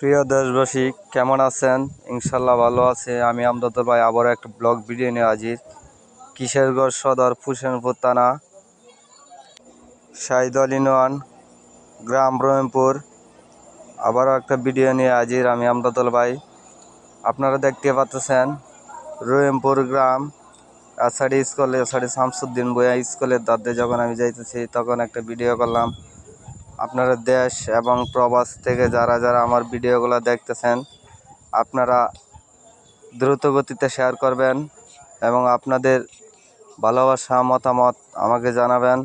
প্রিয় দেশবাসী, কেমন আছেন? ইনশাল্লাহ ভালো আছে। আমি আমদাদুল ভাই, আবারও একটা ব্লগ ভিডিও নিয়ে হাজির। কিশোরগড় সদর ফুসেনপুর থানা শাহিদল ইউনিয়ন গ্রাম রহিমপুর আবারও একটা ভিডিও নিয়ে হাজির আমি আমদাদুল ভাই। আপনারা দেখতে পাচ্ছেন রহিমপুর গ্রাম আষাঢ়ি স্কুলে আষাঢ়ি শামসুদ্দিন বইয়া স্কুলের দাঁতে যখন আমি যাইতেছি, তখন একটা ভিডিও করলাম। আপনারা দেশ এবং প্রবাস থেকে যারা যারা আমার ভিডিওগুলো দেখতেছেন, আপনারা দ্রুত গতিতে শেয়ার করবেন এবং আপনাদের ভালোবাসা, মতামত আমাকে জানাবেন।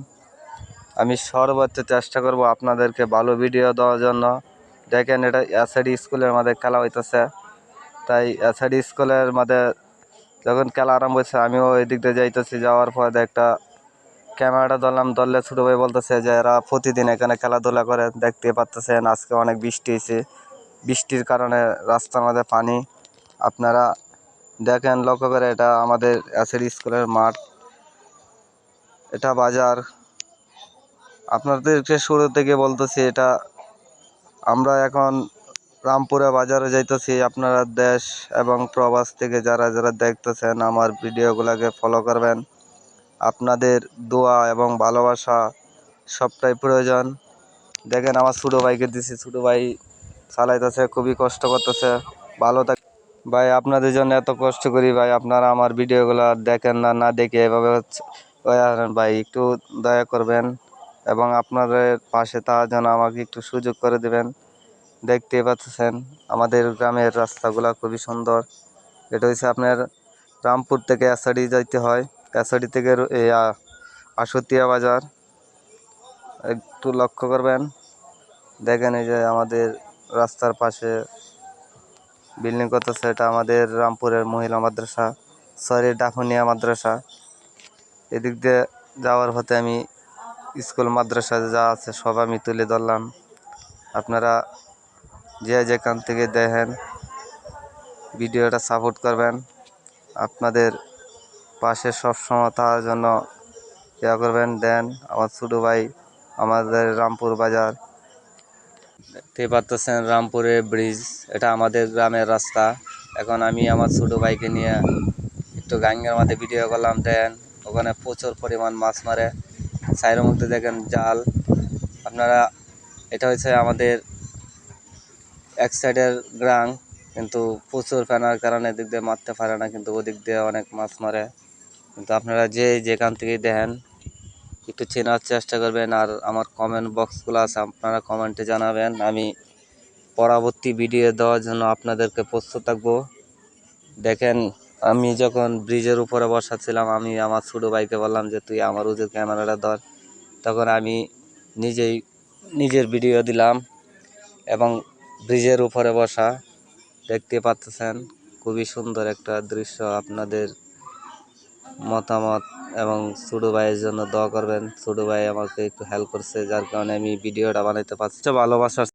আমি সর্বোচ্চ চেষ্টা করব আপনাদেরকে ভালো ভিডিও দেওয়ার জন্য। দেখেন এটা এসআডি স্কুলের মধ্যে খেলা হইতেছে। তাই এসআডি স্কুলের মধ্যে যখন খেলা আরম্ভ হয়েছে আমিও ওই দিক দিয়ে যাইতেছি, যাওয়ার পর একটা ক্যামেরাটা ধরলাম, ধরলে ছোটো ভাই বলতেছে যে এরা প্রতিদিন এখানে খেলাধুলা করে, দেখতে পাচ্তেছেন আজকে অনেক বৃষ্টি হয়েছে। বৃষ্টির কারণে রাস্তার মধ্যে পানি। আপনারা দেখেন লক্ষ্য করে এটা আমাদের অ্যাসের স্কুলের মাঠ। এটা বাজার। আপনাদেরকে শুরু থেকে বলতেছি, এটা আমরা এখন রামপুরা বাজারে যাইতেছি। আপনারা দেশ এবং প্রবাস থেকে যারা যারা দেখতেছেন আমার ভিডিওগুলোকে ফলো করবেন। আপনাদের দোয়া এবং ভালোবাসা সবটাই প্রয়োজন। দেখেন আমার ছোটো ভাইকে দিছি, ছোটো ভাই চালাইতেছে, খুবই কষ্ট করতেছে, ভালো থাক ভাই, আপনাদের জন্য এত কষ্ট করি, ভাই, আপনারা আমার ভিডিওগুলো দেখেন না না দেখে এভাবে হচ্ছে ভাই একটু দয়া করবেন এবং আপনাদের পাশে তার যেন আমাকে একটু সুযোগ করে দেবেন। দেখতে পাচ্ছেন, আমাদের গ্রামের রাস্তাগুলো খুবই সুন্দর। এটা হচ্ছে আপনার রামপুর থেকে অ্যাসাডি যাইতে হয়। অ্যাসাডি থেকে আশুতিয়া বাজার। একটু লক্ষ্য করবেন। দেখেন এই যে আমাদের রাস্তার পাশে বিল্ডিং করতেছে এটা আমাদের রামপুরের মহিলা মাদ্রাসা, সরি, ডাকুনিয়া মাদ্রাসা। এদিক দিয়ে যাওয়ার পথে আমি স্কুল মাদ্রাসা যা আছে সব আমি তুলে ধরলাম। আপনারা যে যেখান থেকে দেখেন, ভিডিওটা সাপোর্ট করবেন। আপনাদের পাশে সবসময় তার জন্য ইয়া করবেন, দেন আমার ছোটো ভাই আমাদের রামপুর বাজার। দেখতে পারতেছেন রামপুরে ব্রিজ, এটা আমাদের গ্রামের রাস্তা। এখন আমি আমার ছোটো ভাইকে নিয়ে একটু গাঙ্গের মধ্যে ভিডিও করলাম, দেন ওখানে প্রচুর পরিমাণ মাছ মারে। সাইডের মধ্যে দেখেন জাল। আপনারা, এটা হচ্ছে আমাদের এক সাইডের গ্রাম, কিন্তু প্রচুর ফেনার কারণে এদিক দিয়ে মারতে পারে না, কিন্তু ওদিক দিয়ে অনেক মাছ মারে। কিন্তু আপনারা যে যেখান থেকেই দেখেন, একটু চেনার চেষ্টা করবেন আর আমার কমেন্ট বক্সগুলো আছে, আপনারা কমেন্টে জানাবেন। আমি পরবর্তী ভিডিও দেওয়ার জন্য আপনাদেরকে প্রস্তুত থাকব। দেখেন, আমি যখন ব্রিজের উপরে বসা ছিলাম, আমি আমার ছোটো ভাইকে বললাম যে, তুই আমার উজুর ক্যামেরাটা ধর। তখন আমি নিজেই নিজের ভিডিও দিলাম এবং ব্রিজের উপরে বসা দেখতে পাচ্ছেন, খুবই সুন্দর একটা দৃশ্য আপনাদের মতামত এবং ছোটো ভাইয়ের জন্য দোয়া করবেন। ছোটো ভাই আমাকে একটু হেল্প করছে, যার কারণে আমি ভিডিওটা বানাইতে পারছি। ভালোবাসার